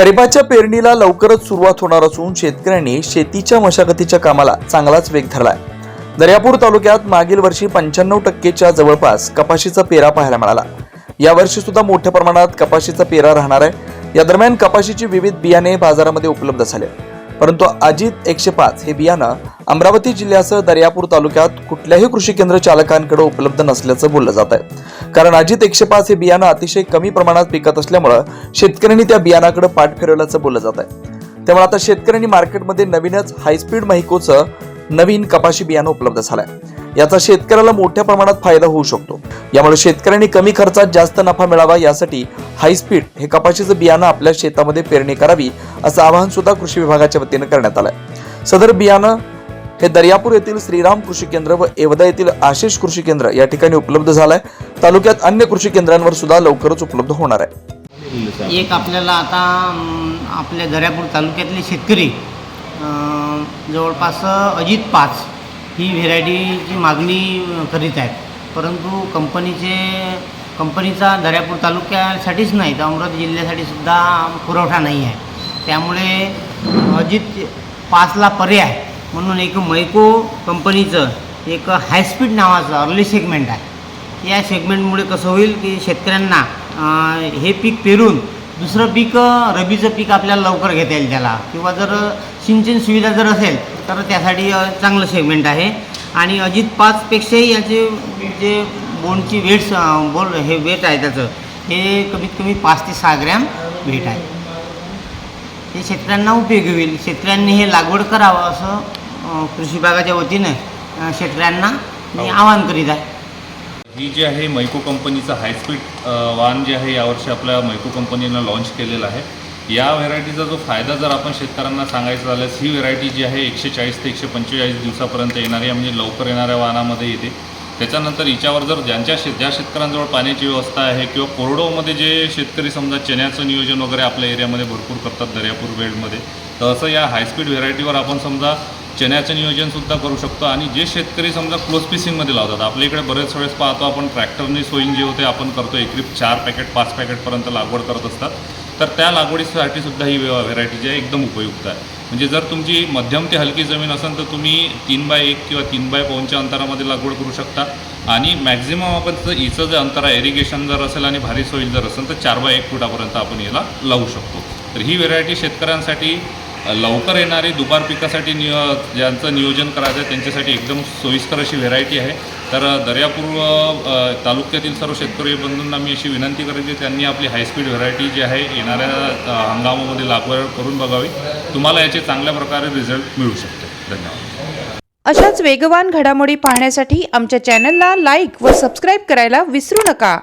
खरीपाच्या पेरणीला लवकरच सुरुवात होणार असून शेतकऱ्यांनी शेतीच्या मशागतीच्या कामाला चांगलाच वेग धरलाय. दर्यापूर तालुक्यात मागील वर्षी पंच्याण्णव टक्केच्या जवळपास कपाशीचा पेरा पाहायला मिळाला. यावर्षी सुद्धा मोठ्या प्रमाणात कपाशीचा पेरा राहणार आहे. या दरम्यान कपाशीची विविध बियाणे बाजारामध्ये उपलब्ध झाले. परंतु अजित एकशे पाच हे बियाणं अमरावती जिल्ह्यासह दर्यापूर तालुक्यात कुठल्याही कृषी केंद्र चालकांकडे उपलब्ध नसल्याचं बोललं जात आहे. कारण अजित एकशे पाच हे बियाणं अतिशय कमी प्रमाणात पिकत असल्यामुळं शेतकऱ्यांनी त्या बियाणाकडे पाठ फिरवल्याचं बोललं जात आहे. त्यामुळे आता शेतकऱ्यांनी मार्केटमध्ये नवीनच हायस्पीड महिकोचं नवीन कपाशी बियाणं उपलब्ध झालंय. याचा शेतकऱ्याला मोठ्या प्रमाणात फायदा होऊ शकतो. यामुळे शेतकऱ्यांनी कमी खर्चात जास्त नफा मिळावा यासाठी हायस्पीड हे कपाशीचं बियाणं आपल्या शेतामध्ये पेरणी करावी असं आवाहन सुद्धा कृषी विभागाच्या वतीनं करण्यात आलंय. सदर बियाणं हे दर्यापूर येथील श्रीराम कृषी केंद्र व एवदा येथील आशिष कृषी केंद्र या ठिकाणी उपलब्ध झालंय. तालुक्यात अन्य कृषी केंद्रांवर सुद्धा लवकरच उपलब्ध होणार आहे. एक आपल्याला आता आपल्या दर्यापूर तालुक्यातले शेतकरी जवळपास अजित पाच ही व्हेरायटीची मागणी करीत आहेत. परंतु कंपनीचे कंपनीचा दर्यापूर तालुक्यासाठीच नाही तर अमरावती जिल्ह्यासाठी सुद्धा पुरवठा नाही आहे. त्यामुळे अजित पाचला पर्याय म्हणून एक मैको कंपनीचं एक हायस्पीड नावाचं अर्ली सेगमेंट आहे. या सेगमेंटमुळे कसं होईल की शेतकऱ्यांना हे पीक पेरून दुसरं पीक रबीचं पीक आपल्याला लवकर घेता येईल त्याला. किंवा जर सिंचन सुविधा जर असेल तर त्यासाठी चांगलं सेगमेंट आहे. आणि अजित पाचपेक्षाही याचे जे बोंडची वेट्स बोल हे वेट आहे त्याचं हे कमीत कमी पाच ते सहा ग्रॅम वेट आहे. हे शेतकऱ्यांना उपयोगी होईल. शेतकऱ्यांनी हे लागवड करावं असं कृषी विभागाच्या वतीनं शेतकऱ्यांना मी आवाहन करीत आहे. ही जी आहे मैको कंपनीचं हायस्पीड वाहन जे आहे यावर्षी आपल्या मैको कंपनीनं लॉन्च केलेलं आहे. या व्हेरायटीचा जो फायदा जर आपण शेतकऱ्यांना सांगायचं झाल्यास ही व्हेरायटी जी आहे एकशे चाळीस ते एकशे पंचेचाळीस दिवसापर्यंत येणारी म्हणजे लवकर येणाऱ्या वाहनामध्ये येते. त्याच्यानंतर हिच्यावर जर ज्यांच्या शेत ज्या शेतकऱ्यांजवळ पाण्याची व्यवस्था आहे किंवा कोरडोमध्ये जे शेतकरी समजा चण्याचं नियोजन वगैरे आपल्या एरियामध्ये भरपूर करतात दर्यापूर बेल्टमध्ये तर असं या हायस्पीड व्हेरायटीवर आपण समजा चण्याचं नियोजनसुद्धा करू शकतो. आणि जे शेतकरी समजा क्लोज पिसिंगमध्ये लावतात आपल्या इकडे बरेच वेळेस पाहतो आपण ट्रॅक्टरने सोईंग जे होते आपण करतो एकरी चार पॅकेट पाच पॅकेटपर्यंत लागवड करत असतात. तर त्या लागवडीसाठी सुद्धा ही व्हेरायटी जी आहे एकदम उपयुक्त आहे. म्हणजे जर तुमची मध्यम ते हलकी जमीन असेल तर तुम्ही तीन बाय एक किंवा तीन बाय पाऊनच्या अंतरामध्ये लागवड करू शकता. आणि मॅक्झिमम आपण जर हिचं जे अंतर आहे इरिगेशन जर असेल आणि भारी सोईल जर असेल तर चार बाय एक फुटापर्यंत आपण याला लावू शकतो. तर ही व्हेरायटी शेतकऱ्यांसाठी लवकर येणारे दुपार पिकासाठी नियो ज्यांचं नियोजन करायचं आहे त्यांच्यासाठी एकदम सोयीस्कर अशी व्हेरायटी आहे. तर दर्यापूर तालुक्यातील सर्व शेतकरी बंधूंना मी अशी विनंती करेन की त्यांनी आपली हायस्पीड व्हेरायटी जी आहे येणाऱ्या हंगामामध्ये लागवड करून बघावी. तुम्हाला याचे चांगल्या प्रकारे रिझल्ट मिळू शकते. धन्यवाद. अशाच वेगवान घडामोडी पाहण्यासाठी आमच्या चॅनलला लाईक व सबस्क्राईब करायला विसरू नका.